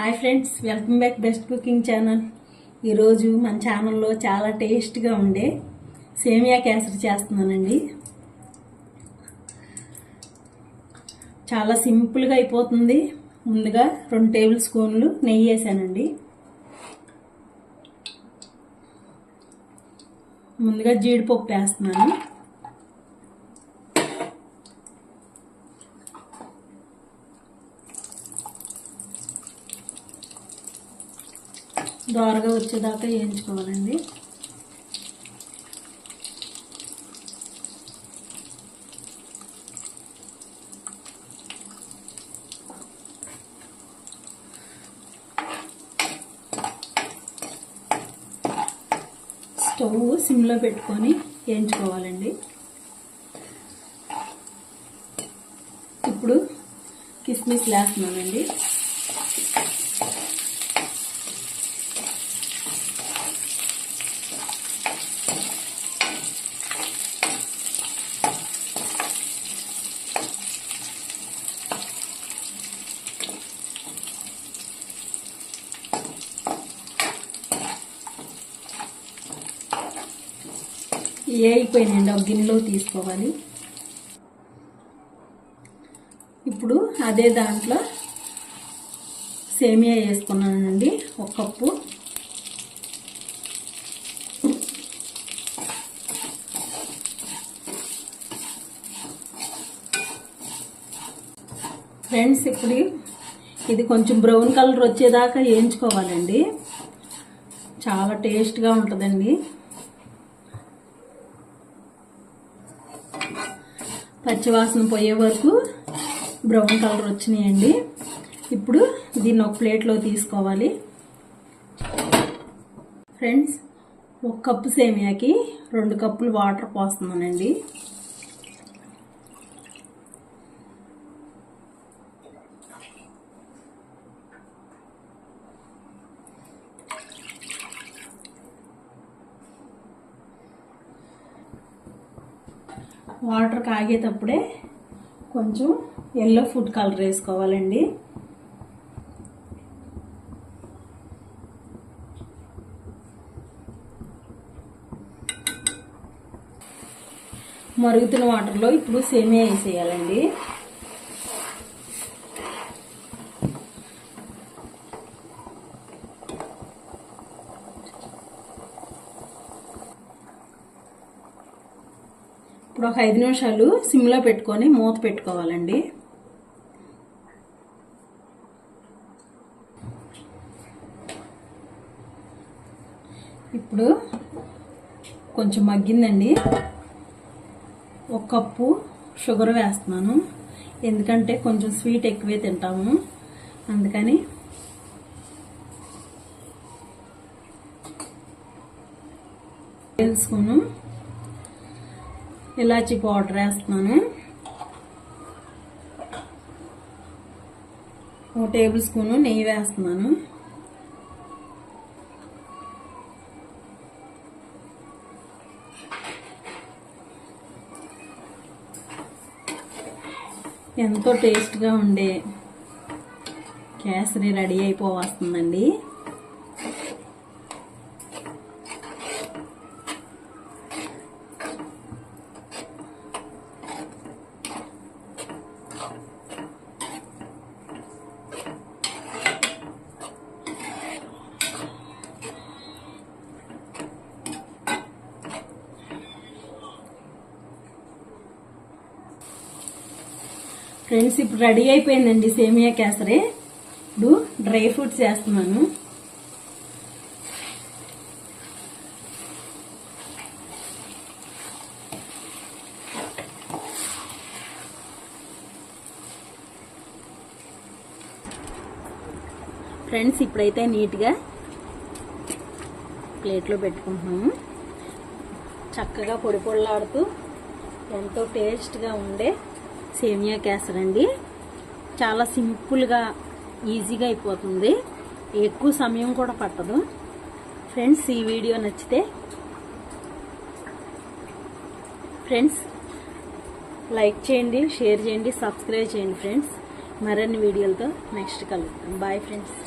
Hi friends welcome back best cooking channel ఈరోజు మన ఛానల్లో చాలా టేస్ట్గా ఉండే సేమియా కేసరి చేస్తున్నానండి. చాలా సింపుల్గా అయిపోతుంది. ముందుగా రెండు టేబుల్ స్పూన్లు నెయ్యి వేసానండి. ముందుగా జీడిపప్పు వేస్తున్నాను. దోరగా వచ్చేదాకా వేయించుకోవాలండి. స్టవ్ సిమ్లో పెట్టుకొని వేయించుకోవాలండి. ఇప్పుడు కిస్మిస్ వేస్తున్నానండి ఏ ఒక గిన్నెలో తీసుకోవాలి. ఇప్పుడు అదే దాంట్లో సేమియా వేసుకున్నానండి ఒక కప్పు. ఫ్రెండ్స్ ఇప్పుడు ఇది కొంచెం బ్రౌన్ కలర్ వచ్చేదాకా వేయించుకోవాలండి. చాలా టేస్ట్గా ఉంటుందండి. పచ్చివాసన పోయే వరకు బ్రౌన్ కలర్ వచ్చినాయండి. ఇప్పుడు దీన్ని ఒక ప్లేట్లో తీసుకోవాలి. ఫ్రెండ్స్ ఒక కప్పు సేమియాకి రెండు కప్పులు వాటర్ పోస్తున్నానండి. వాటర్ కాగేటప్పుడే కొంచెం ఎల్లో ఫుడ్ కలర్ వేసుకోవాలండి. మరుగుతున్న వాటర్లో ఇప్పుడు సేమియా వేసేయాలండి. ఇప్పుడు ఒక ఐదు నిమిషాలు సిమ్లో పెట్టుకొని మూత పెట్టుకోవాలండి. ఇప్పుడు కొంచెం మగ్గిందండి. ఒక కప్పు షుగర్ వేస్తున్నాను. ఎందుకంటే కొంచెం స్వీట్ ఎక్కువే తింటాము. అందుకని తెలుసుకున్నాం. ఇలాచి పౌడర్ వేస్తున్నాను. ఒక టేబుల్ స్పూను నెయ్యి వేస్తున్నాను. ఎంతో టేస్ట్గా ఉండే కేసరి రెడీ అయిపోవస్తుందండి. ఫ్రెండ్స్ ఇప్పుడు రెడీ అయిపోయిందండి సేమియా కేసరి. ఇప్పుడు డ్రై ఫ్రూట్స్ వేస్తున్నాను. ఫ్రెండ్స్ ఇప్పుడైతే నీట్గా ప్లేట్లో పెట్టుకుంటున్నాము. చక్కగా పొడి పొడలాడుతూ ఎంతో టేస్ట్గా ఉండే సేమియా కేసర్ అండి చాలా సింపుల్గా ఈజీగా అయిపోతుంది. ఎక్కువ సమయం కూడా పట్టదు. ఫ్రెండ్స్ ఈ వీడియో నచ్చితే ఫ్రెండ్స్ లైక్ చేయండి షేర్ చేయండి సబ్స్క్రైబ్ చేయండి ఫ్రెండ్స్. మరిన్ని వీడియోలతో నెక్స్ట్ కలుగుతాం బాయ్ ఫ్రెండ్స్.